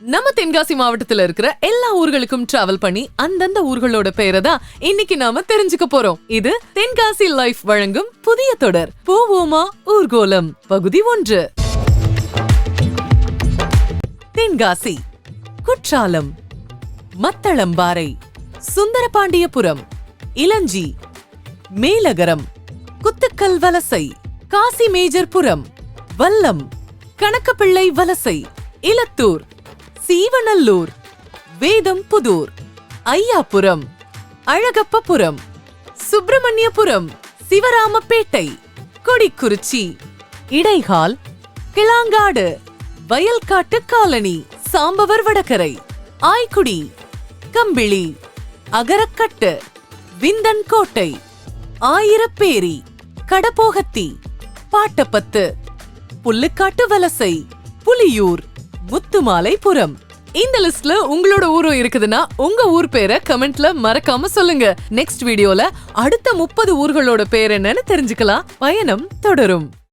நம்ம தென்காசி மாவட்டத்துல இருக்கிற எல்லா ஊர்களுக்கும் டிராவல் பண்ணி அந்தந்த ஊர்களோட பேரை தான் இன்னைக்கு நாம தெரிஞ்சுக்க போறோம். இது தென்காசி லைஃப் வழங்கும் புதிய தொடர் போவோமா ஊர்கோலம் பகுதி ஒன்று. தென்காசி குற்றாலம் மத்தளம்பாறை சுந்தரபாண்டியபுரம் இளஞ்சி மேலகரம் குத்துக்கல் வலசை காசி மேஜர்புரம் வல்லம் கணக்கப்பிள்ளை வலசை இலத்தூர் தீவநல்லூர் வேதம் புதூர் ஐயாபுரம் அழகப்பபுரம் சுப்பிரமணியபுரம் சிவராமப்பேட்டை கொடிக்குறிச்சி இடைகால் கிளாங்காடு வயல்காட்டு காலனி சாம்பவர் வடகரை ஆய்குடி கம்பிளி அகரக்கட்டு விந்தன் கோட்டை ஆயிரப்பேரி கடப்போகத்தி பாட்டப்பத்து புல்லுக்காட்டு வலசை புலியூர் முத்துமாலைபுரம். இந்த லிஸ்ட்ல உங்களோட ஊரும் இருக்குதுன்னா உங்க ஊர் பேரை கமெண்ட்ல மறக்காம சொல்லுங்க. நெக்ஸ்ட் வீடியோல அடுத்த முப்பது ஊர்களோட பேர் என்னன்னு தெரிஞ்சுக்கலாம். பயணம் தொடரும்.